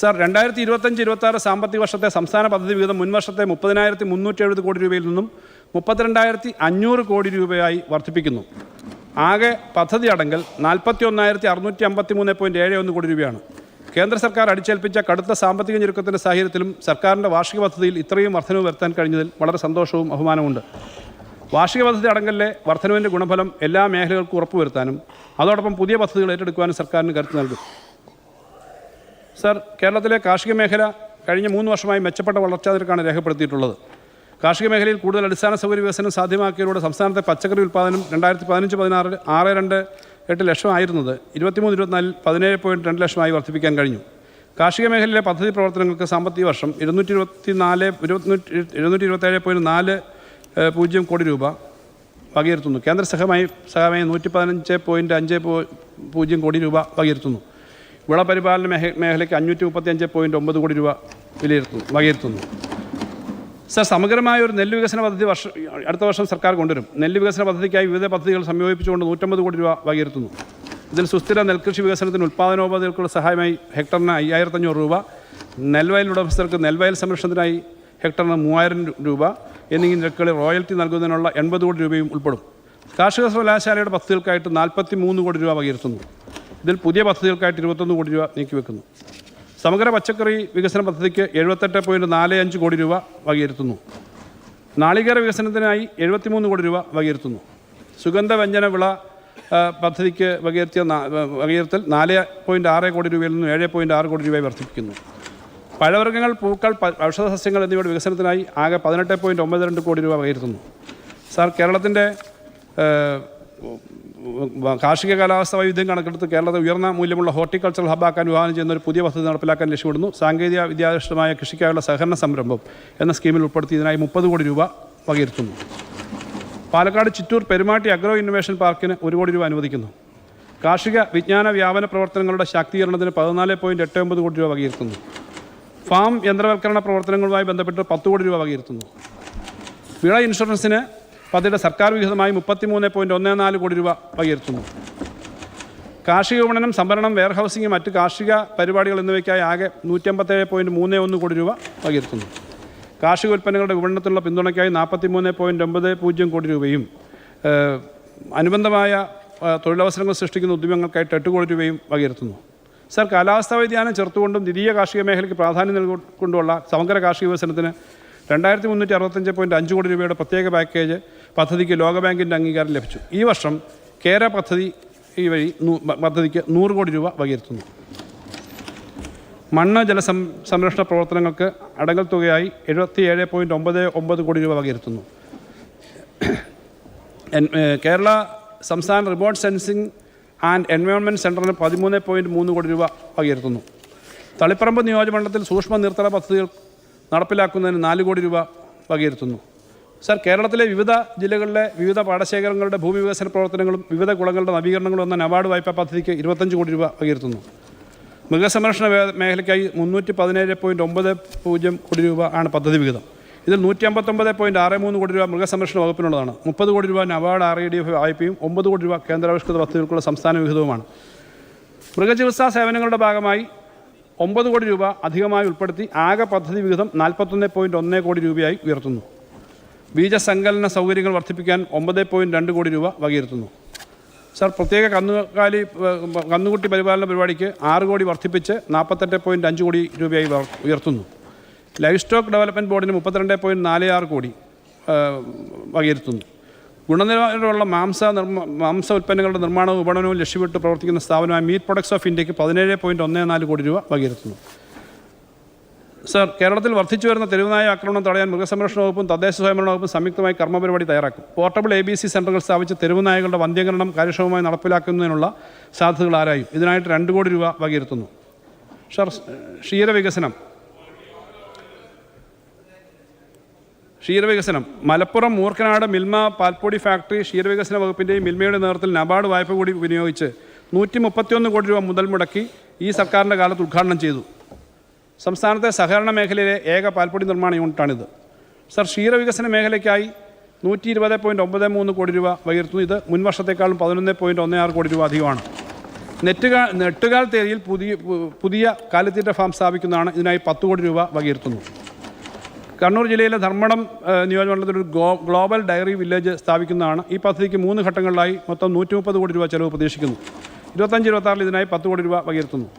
Sir രണ്ടായിരത്തി ഇരുപത്തഞ്ച് ഇരുപത്തി ആറ് സാമ്പത്തിക വർഷത്തെ സംസ്ഥാന പദ്ധതി വിഹിതം മുൻവർഷത്തെ മുപ്പതിനായിരത്തി മുന്നൂറ്റി എഴുപത് കോടി രൂപയിൽ നിന്നും മുപ്പത്തിരണ്ടായിരത്തി അഞ്ഞൂറ് കോടി രൂപയായി വർദ്ധിപ്പിക്കുന്നു. ആകെ പദ്ധതി അടങ്കൽ നാൽപ്പത്തി ഒന്നായിരത്തി അറുന്നൂറ്റി അമ്പത്തി മൂന്ന് പോയിന്റ് ഏഴ് ഒന്ന് കോടി രൂപയാണ്. കേന്ദ്ര സർക്കാർ അടിച്ചേൽപ്പിച്ച കടുത്ത സാമ്പത്തിക ഞെരുക്കത്തിന്റെ സാഹചര്യത്തിലും സർക്കാരിന്റെ വാർഷിക പദ്ധതിയിൽ ഇത്രയും വർധനവ് വരുത്താൻ കഴിഞ്ഞതിൽ വളരെ സന്തോഷവും അഭിമാനവുമുണ്ട്. വാർഷിക പദ്ധതി അടങ്കലിലെ വർധനവിന്റെ ഗുണഫലം എല്ലാ മേഖലകൾക്കും ഉറപ്പുവരുത്താനും അതോടൊപ്പം പുതിയ പദ്ധതികൾ ഏറ്റെടുക്കുവാനും സർക്കാരിന് കരുത്ത് നൽകും. സർ കേരളത്തിലെ കാർഷിക മേഖല കഴിഞ്ഞ മൂന്ന് വർഷമായി മെച്ചപ്പെട്ട വളർച്ചാ നിരക്കാണ് രേഖപ്പെടുത്തിയിട്ടുള്ളത്. കാർഷിക മേഖലയിൽ കൂടുതൽ അടിസ്ഥാന സൗകര്യ വികസനം സാധ്യമാക്കിയതിലൂടെ സംസ്ഥാനത്തെ പച്ചക്കറി ഉൽപ്പാദനം രണ്ടായിരത്തി പതിനഞ്ച് പതിനാറിൽ ആറ് രണ്ട് എട്ട് ലക്ഷമായിരുന്നത് ഇരുപത്തിമൂന്ന് ഇരുപത്തിനാലിൽ പതിനേഴ് പോയിന്റ് രണ്ട് ലക്ഷമായി വർദ്ധിപ്പിക്കാൻ കഴിഞ്ഞു. കാർഷിക മേഖലയിലെ പദ്ധതി പ്രവർത്തനങ്ങൾക്ക് സാമ്പത്തിക വർഷം ഇരുന്നൂറ്റി ഇരുപത്തി നാല് ഇരുപത്തിനൂറ്റി ഇരുന്നൂറ്റി ഇരുപത്തേഴ് പോയിന്റ് നാല് പൂജ്യം കോടി രൂപ വകയിരുത്തുന്നു. കേന്ദ്ര സഹമായി സഹമായി നൂറ്റി പതിനഞ്ച് പോയിന്റ് അഞ്ച് പൂജ്യം കോടി രൂപ വകയിരുത്തുന്നു. വിളപരിപാലന മേഖ മേഖലയ്ക്ക് അഞ്ഞൂറ്റി മുപ്പത്തി അഞ്ച് പോയിന്റ് ഒമ്പത് കോടി രൂപ വിലയിരുത്തുന്നു വകയിരുത്തുന്നു. സർ സമഗ്രമായ ഒരു നെല്ല് വികസന പദ്ധതി വർഷം അടുത്ത വർഷം സർക്കാർ കൊണ്ടുവരും. നെല്ല് വികസന പദ്ധതിക്കായി വിവിധ പദ്ധതികൾ സംയോജിപ്പിച്ചുകൊണ്ട് നൂറ്റമ്പത് കോടി രൂപ വകയിരുത്തുന്നു. ഇതിൽ സുസ്ഥിര നെൽകൃഷി വികസനത്തിന് ഉൽപ്പാദനോപാധികൾക്കുള്ള സഹായമായി ഹെക്ടറിന് അയ്യായിരത്തഞ്ഞൂറ് രൂപ നെൽവയൽ ഉടമസ്ഥർക്ക് നെൽവയൽ സംരക്ഷണത്തിനായി ഹെക്ടറിന് മൂവായിരം രൂപ എന്നീ നിരക്കുകളിൽ റോയൽറ്റി നൽകുന്നതിനുള്ള എൺപത് കോടി രൂപയും ഉൾപ്പെടും. കാർഷിക സർവകലാശാലയുടെ പദ്ധതികൾക്കായിട്ട് നാൽപ്പത്തി മൂന്ന് കോടി രൂപ വകയിരുത്തുന്നു. ഇതിൽ പുതിയ പദ്ധതികൾക്കായിട്ട് ഇരുപത്തൊന്ന് കോടി രൂപ നീക്കിവെക്കുന്നു സമഗ്ര പച്ചക്കറി വികസന പദ്ധതിക്ക് എഴുപത്തെട്ട് പോയിന്റ് നാല് അഞ്ച് കോടി രൂപ വകയിരുത്തുന്നു. നാളികേര വികസനത്തിനായി എഴുപത്തിമൂന്ന് കോടി രൂപ വകയിരുത്തുന്നു. സുഗന്ധവ്യഞ്ജന വിള പദ്ധതിക്ക് വകയിരുത്തിയ വകയിരുത്തൽ നാല് പോയിന്റ് ആറ് കോടി രൂപയിൽ നിന്നും ഏഴ് പോയിന്റ് ആറ് കോടി രൂപയായി വർദ്ധിപ്പിക്കുന്നു. പഴവർഗങ്ങൾ പൂക്കൾ ഔഷധ സസ്യങ്ങൾ എന്നിവയുടെ വികസനത്തിനായി ആകെ പതിനെട്ട് പോയിന്റ് ഒമ്പത് രണ്ട് കോടി രൂപ വകയിരുത്തുന്നു. സാർ കേരളത്തിന്റെ കാർഷിക കാലാവസ്ഥ വൈവിധ്യം കണക്കെടുത്ത് കേരളത്തെ ഉയർന്ന മൂല്യമുള്ള ഹോർട്ടിക്കൾച്ചറൽ ഹബ്ബാക്കാൻ വിഭാവനം ചെയ്യുന്ന ഒരു പുതിയ പദ്ധതി നടപ്പിലാക്കാൻ ലക്ഷ്യമിടുന്നു. സാങ്കേതിക വിദ്യാധിഷ്ഠിതമായ കൃഷിക്കായുള്ള സഹകരണ സംരംഭം എന്ന സ്കീമിൽ ഉൾപ്പെടുത്തി ഇതിനായി മുപ്പത് കോടി രൂപ വകയിരുത്തുന്നു. പാലക്കാട് ചിറ്റൂർ പെരുമാട്ടി അഗ്രോ ഇന്നൊവേഷൻ പാർക്കിന് ഒരു കോടി രൂപ അനുവദിക്കുന്നു. കാർഷിക വിജ്ഞാന വ്യാപന പ്രവർത്തനങ്ങളുടെ ശാക്തീകരണത്തിന് പതിനാല് പോയിന്റ് എട്ട് ഒമ്പത് കോടി രൂപ വകയിരുത്തുന്നു. ഫാം യന്ത്രവൽക്കരണ പ്രവർത്തനങ്ങളുമായി ബന്ധപ്പെട്ട് പത്ത് കോടി രൂപ വകയിരുത്തുന്നു. വിള ഇൻഷുറൻസിന് പദ്ധതിയുടെ സർക്കാർ വിഹിതമായി മുപ്പത്തിമൂന്ന് പോയിന്റ് ഒന്ന് നാല് കോടി രൂപ വകയിരുത്തുന്നു കാർഷിക വിപണനം സംഭരണം വെയർഹൗസിംഗ് മറ്റ് കാർഷിക പരിപാടികൾ എന്നിവയ്ക്കായി ആകെ നൂറ്റമ്പത്തേഴ് പോയിന്റ് മൂന്ന് ഒന്ന് കോടി രൂപ വകയിരുത്തുന്നു കാർഷിക ഉൽപ്പന്നങ്ങളുടെ വിപണനത്തിനുള്ള പിന്തുണയ്ക്കായി നാൽപ്പത്തി മൂന്ന് പോയിന്റ് ഒമ്പത് പൂജ്യം കോടി രൂപയും അനുബന്ധമായ തൊഴിലവസരങ്ങൾ സൃഷ്ടിക്കുന്ന ഉദ്യമങ്ങൾക്കായിട്ട് എട്ട് കോടി രൂപയും വകയിരുത്തുന്നു സർ കാലാവസ്ഥാ വ്യതിയാനം ചെറുത്തുകൊണ്ടും ദ്വിതീയ കാർഷിക മേഖലയ്ക്ക് പ്രാധാന്യം നൽകൊണ്ടുള്ള സമഗ്ര കാർഷിക വികസനത്തിന് രണ്ടായിരത്തി മുന്നൂറ്റി അറുപത്തഞ്ച് പോയിന്റ് അഞ്ച് കോടി രൂപയുടെ പ്രത്യേക പാക്കേജ് പദ്ധതിക്ക് ലോകബാങ്കിന്റെ അംഗീകാരം ലഭിച്ചു. ഈ വർഷം കേര പദ്ധതി ഈ വഴി പദ്ധതിക്ക് നൂറ് കോടി രൂപ വകയിരുത്തുന്നു. മണ്ണ് ജലസം സംരക്ഷണ പ്രവർത്തനങ്ങൾക്ക് അടങ്ങൽ തുകയായി എഴുപത്തി ഏഴ് പോയിന്റ് ഒമ്പത് ഒമ്പത് കോടി രൂപ വകയിരുത്തുന്നു. കേരള സംസ്ഥാന റിമോട്ട് സെൻസിംഗ് ആൻഡ് എൻവയോൺമെന്റ് സെന്ററിന് പതിമൂന്ന് പോയിന്റ് മൂന്ന് കോടി രൂപ വകയിരുത്തുന്നു. തളിപ്പറമ്പ് നിയോജകമണ്ഡലത്തിൽ സൂക്ഷ്മ നിർത്തല പദ്ധതികൾ നടപ്പിലാക്കുന്നതിന് നാല് കോടി രൂപ വകയിരുത്തുന്നു. സർ കേരളത്തിലെ വിവിധ ജില്ലകളിലെ വിവിധ പാടശേഖരങ്ങളുടെ ഭൂമി വികസന പ്രവർത്തനങ്ങളും വിവിധ കുളങ്ങളുടെ നവീകരണങ്ങളും എന്ന നവാർഡ് വായ്പാ പദ്ധതിക്ക് ഇരുപത്തഞ്ച് കോടി രൂപ വകയിരുത്തുന്നു. മൃഗസംരക്ഷണ മേഖലയ്ക്കായി മുന്നൂറ്റി പതിനേഴ് പോയിന്റ് ഒമ്പത് പൂജ്യം കോടി രൂപ ആണ് പദ്ധതി വിഹിതം. ഇതിൽ നൂറ്റി അമ്പത്തൊമ്പത് പോയിന്റ് ആറ് മൂന്ന് കോടി രൂപ മൃഗസംരക്ഷണ വകുപ്പിനുള്ളതാണ്. മുപ്പത് കോടി രൂപ NABARD R I D F വായ്പയും ഒമ്പത് കോടി രൂപ കേന്ദ്രാവിഷ്കൃത പദ്ധതികൾക്കുള്ള സംസ്ഥാന വിഹിതവുമാണ്. മൃഗചികിത്സാ സേവനങ്ങളുടെ ഭാഗമായി ഒമ്പത് കോടി രൂപ അധികമായി ഉൾപ്പെടുത്തി ആകെ പദ്ധതി വിഹിതം നാൽപ്പത്തൊന്ന് പോയിന്റ് ഒന്ന് കോടി രൂപയായി ഉയർത്തുന്നു. ബീജസങ്കലന സൗകര്യങ്ങൾ വർദ്ധിപ്പിക്കാൻ ഒമ്പത് പോയിന്റ് രണ്ട് കോടി രൂപ വകയിരുത്തുന്നു. സർ പ്രത്യേക കന്നുകാലി കന്നുകുട്ടി പരിപാലന പരിപാടിക്ക് ആറ് കോടി വർദ്ധിപ്പിച്ച് നാൽപ്പത്തെട്ട് പോയിന്റ് അഞ്ച് കോടി രൂപയായി ഉയർത്തുന്നു. ലൈഫ് സ്റ്റോക്ക് ഡെവലപ്മെന്റ് ബോർഡിന് മുപ്പത്തിരണ്ട് പോയിന്റ് നാല് ആറ് കോടി വകയിരുത്തുന്നു. ഗുണനിലവാരമുള്ള മാംസ മാംസ ഉൽപ്പന്നങ്ങളുടെ നിർമ്മാണവും വിപണനവും ലക്ഷ്യമിട്ട് പ്രവർത്തിക്കുന്ന സ്ഥാപനമായ മീറ്റ് പ്രൊഡക്ട്സ് ഓഫ് ഇന്ത്യയ്ക്ക് പതിനേഴ് പോയിന്റ് ഒന്ന് നാല് കോടി രൂപ വകയിരുത്തുന്നു. സർ കേരളത്തിൽ വർദ്ധിച്ചു വരുന്ന തെരുവുനായ ആക്രമണം തടയാൻ മൃഗസംരക്ഷണ വകുപ്പും തദ്ദേശ സ്വയംഭരണ വകുപ്പും സംയുക്തമായി കർമ്മപരിപാടി തയ്യാറാക്കും. പോർട്ടബിൾ എ ബി സി സെന്ററുകൾ സ്ഥാപിച്ച് തെരുവുനായകളുടെ വന്ധ്യകരണം കാര്യക്ഷമമായി നടപ്പിലാക്കുന്നതിനുള്ള സാധ്യതകൾ ആരായും? ഇതിനായിട്ട് രണ്ട് കോടി രൂപ വകയിരുത്തുന്നു. സർ ക്ഷീരവികസനം. ക്ഷീരവികസനം. മലപ്പുറം മൂർക്കനാട് മിൽമ പാൽപ്പൊടി ഫാക്ടറി ക്ഷീരവികസന വകുപ്പിന്റെയും മിൽമയുടെ നേതൃത്വത്തിൽ നബാർഡ് വായ്പ കൂടി വിനിയോഗിച്ച് നൂറ്റി മുപ്പത്തിയൊന്ന് കോടി രൂപ മുതൽ മുടക്കി ഈ സർക്കാരിന്റെ കാലത്ത് ഉദ്ഘാടനം ചെയ്തു. സംസ്ഥാനത്തെ സഹകരണ മേഖലയിലെ ഏക പാൽപ്പൊടി നിർമ്മാണ യൂണിറ്റാണിത്. സർ ക്ഷീരവികസന മേഖലയ്ക്കായി നൂറ്റി ഇരുപത് പോയിന്റ് ഒമ്പത് മൂന്ന് കോടി രൂപ വകയിരുത്തുന്നു ഇത് മുൻ വർഷത്തേക്കാളും പതിനൊന്ന് പോയിന്റ് ഒന്ന് ആറ് കോടി രൂപ അധികമാണ്. നെറ്റുകാൽ നെട്ടുകാൽ തേരിയിൽ പുതിയ പുതിയ കാലിത്തീറ്റ ഫാം സ്ഥാപിക്കുന്നതാണ് ഇതിനായി പത്ത് കോടി രൂപ വകയിരുത്തുന്നു കണ്ണൂർ ജില്ലയിലെ ധർമ്മടം നിയോജകമണ്ഡലത്തിൽ ഒരു ഗ്ലോബൽ ഡയറി വില്ലേജ് സ്ഥാപിക്കുന്നതാണ്. ഈ പദ്ധതിക്ക് മൂന്ന് ഘട്ടങ്ങളിലായി മൊത്തം നൂറ്റി മുപ്പത് കോടി രൂപ ചെലവ് പ്രതീക്ഷിക്കുന്നു. ഇരുപത്തഞ്ച് ഇരുപത്താറിൽ ഇതിനായി പത്ത് കോടി രൂപ വകയിരുത്തുന്നു.